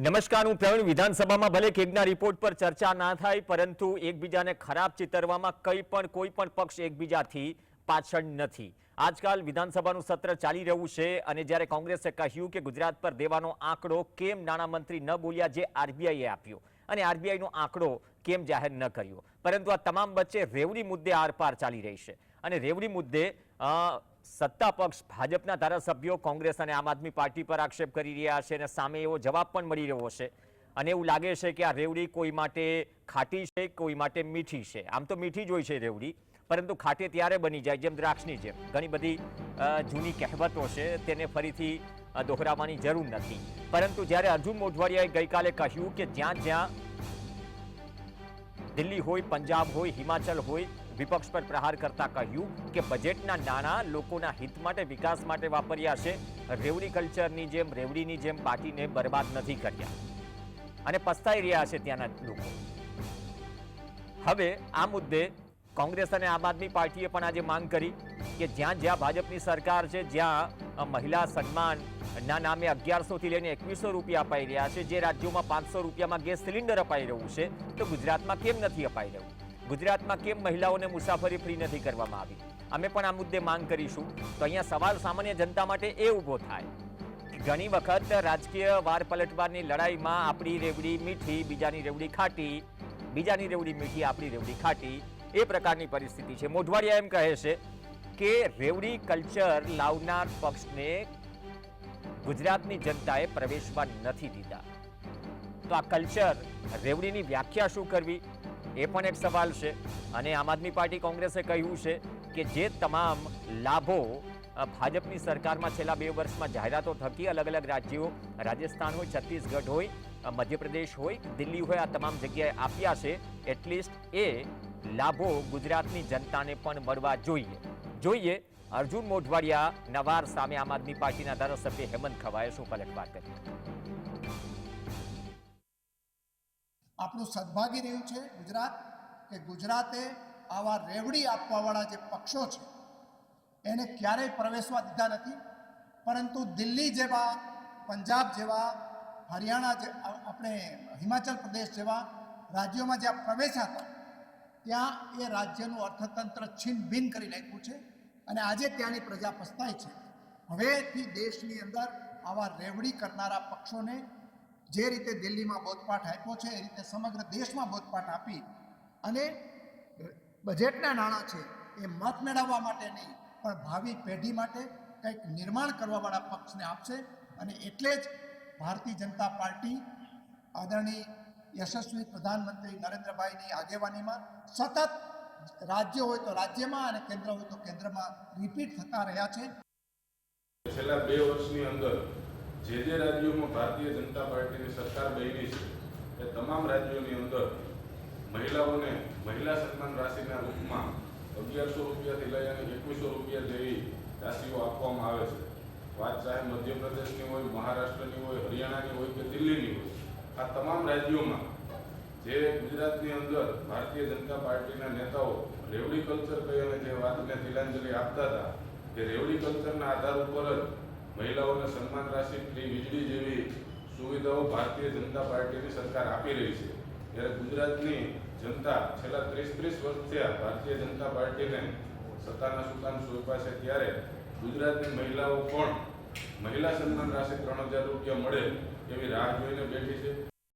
નમસ્કાર, હું પ્રવીણ. વિધાનસભામાં ભલે કેગના રિપોર્ટ પર ચર્ચા ના થાય, પરંતુ એકબીજાને ખરાબ ચિતરવામાં કંઈ પણ, કોઈ પણ પક્ષ એકબીજાથી પાછળ નથી. આજકાલ વિધાનસભાનું સત્ર ચાલી રહ્યું છે અને જ્યારે કોંગ્રેસે કહ્યું કે ગુજરાત પર દેવાનો આંકડો કેમ નાણામંત્રી ન બોલ્યા જે આરબીઆઈએ આપ્યો. અને આરબીઆઈનો આંકડો કેમ જાહેર ન કર્યો. પરંતુ આ તમામ વચ્ચે રેવડી મુદ્દે આરપાર ચાલી રહી છે. અને રેવડી મુદ્દે સત્તા પક્ષ ભાજપના ધારાસભ્યો કોંગ્રેસ અને આમ આદમી પાર્ટી પર આક્ષેપ કરી રહ્યા છે અને સામે એવો જવાબ પણ મળી રહ્યો છે. અને એવું લાગે છે કે આ રેવડી કોઈ માટે ખાટી છે, કોઈ માટે મીઠી છે. આમ તો મીઠી જ હોય છે રેવડી, પરંતુ ખાટી ત્યારે બની જાય, જેમ દ્રાક્ષની જેમ. ઘણી બધી જૂની કહેવતો છે, તેને ફરીથી દોહરાવવાની જરૂર નથી. પરંતુ જ્યારે અર્જુન મોઢવાડિયાએ ગઈકાલે કહ્યું કે જ્યાં જ્યાં દિલ્હી હોય, પંજાબ હોય, હિમાચલ હોય વિપક્ષ પર પ્રહાર કરતા કહ્યું કે બજેટના નાણાં લોકોના હિત માટે, વિકાસ માટે વાપર્યા છે. રેવડી કલ્ચરની જેમ, રેવડીની જેમ પાર્ટીને બરબાદ નથી કર્યા. અને પસ્તાઈ રહ્યા છે ત્યાંના લોકો. હવે આ મુદ્દે કોંગ્રેસ અને આમ આદમી પાર્ટીએ પણ આજે માંગ કરી કે જ્યાં જ્યાં ભાજપની સરકાર છે, જ્યાં મહિલા સન્માન ના નામે અગિયારસોથી લઈને એકવીસો રૂપિયા અપાઈ રહ્યા છે. જે રાજ્યોમાં પાંચસો રૂપિયામાં ગેસ સિલિન્ડર અપાઈ રહ્યું છે, તો ગુજરાતમાં કેમ નથી અપાઈ રહ્યું? ગુજરાતમાં કેમ મહિલાઓને મુસાફરી ફ્રી નથી કરવામાં આવી? અમે પણ આ મુદ્દે માંગ કરીશું. તો અહીંયા સવાલ સામાન્ય જનતા માટે એ ઊભો થાય. ઘણી વખત રાજકીય વાર પલટવારની લડાઈમાં આપણી રેવડી મીઠી, બીજાની રેવડી ખાટી, બીજાની રેવડી મીઠી, આપણી રેવડી ખાટી. એ પ્રકારની પરિસ્થિતિ છે. મોઢવાડિયા એમ કહે છે કે રેવડી કલ્ચર લાવનાર પક્ષને ગુજરાતની જનતાએ પ્રવેશવા નથી દીધા. તો આ કલ્ચર રેવડીની વ્યાખ્યા શું કરવી? એ પણ એક સવાલ છે. અને આમ આદમી પાર્ટી કોંગ્રેસે કહ્યું છે કે જે તમામ લાભો ભાજપની સરકારમાં છેલ્લા બે વર્ષમાં જાહેરાતો થકી અલગ અલગ રાજ્યો, રાજસ્થાન હોય, છત્તીસગઢ હોય મધ્યપ્રદેશ હોય, દિલ્હી હોય, આ તમામ જગ્યાએ આપ્યા છે. એટલીસ્ટ એ લાભો ગુજરાતની જનતાને પણ મળવા જોઈએ. જોઈએ, અર્જુન મોઢવાડિયા નવાર સામે આમ આદમી પાર્ટીના ધારાસભ્ય હેમંત ખવાએ શું પલટવાર કરી? આપણું સદભાગી રહ્યું છે ગુજરાત, કે ગુજરાતે આવા રેવડી આપવાવાળા જે પક્ષો છે, એને ક્યારેય પ્રવેશવા દીધા નથી. પરંતુ દિલ્હી જેવા, પંજાબ જેવા, હરિયાણા જે આપણે હિમાચલ પ્રદેશ જેવા રાજ્યોમાં જ્યાં પ્રવેશ્યા હતા, ત્યાં એ રાજ્યનું અર્થતંત્ર છીન ભીન કરી નાખ્યું છે અને આજે ત્યાંની પ્રજા પસ્તાય છે. હવેથી દેશની અંદર આવા રેવડી કરનારા પક્ષોને જે રીતે દિલ્હીમાં બોધપાઠ આપ્યો છે, એ રીતે સમગ્ર દેશમાં બોધપાઠ આપી અને બજેટના નાણાં છે એ મત મેળવવા માટે નહીં, પણ ભાવિ પેઢી માટે કંઈક નિર્માણ કરવાવાળા પક્ષને આપશે અને એટલે જ ભારતીય જનતા પાર્ટી આદરણીય યશસ્વી પ્રધાનમંત્રી નરેન્દ્રભાઈની આગેવાનીમાં સતત રાજ્ય હોય તો રાજ્યમાં અને કેન્દ્ર હોય તો કેન્દ્રમાં રિપીટ થતા રહ્યા છે. છેલ્લા બે વર્ષની અંદર જે જે રાજ્યોમાં ભારતીય જનતા પાર્ટીની સરકાર બની છે, એ તમામ રાજ્યોની અંદર મહિલાઓને મહિલા સન્માન રાશિના રૂપમાં અગિયારસો રૂપિયાથી લઈ અને એકવીસો રૂપિયા જેવી રાશિઓ આપવામાં આવે છે. વાત ચાહે મધ્યપ્રદેશની હોય, મહારાષ્ટ્રની હોય, હરિયાણાની હોય કે દિલ્હીની હોય, આ તમામ રાજ્યોમાં જે ગુજરાતની અંદર ભારતીય જનતા પાર્ટીના નેતાઓ રેવડી કલ્ચર કહી અને જે વાતને તિલાંજલિ આપતા હતા, કે રેવડી કલ્ચરના આધાર ઉપર જ મહિલાઓને સન્માન રાશિ ફ્રી વીજળી જેવી સુવિધાઓ ભારતીય જનતા પાર્ટીની સરકાર આપી રહી છે. ત્યારે ગુજરાતની જનતા છેલ્લા ત્રીસ ત્રીસ વર્ષ થયા ભારતીય જનતા પાર્ટીને સત્તાના સુકાન સોંપ્યા છે. ત્યારે ગુજરાતની મહિલાઓ પણ મહિલા સન્માન રાશિ ત્રણ હજાર રૂપિયા મળે એવી રાહ જોઈને બેઠી છે.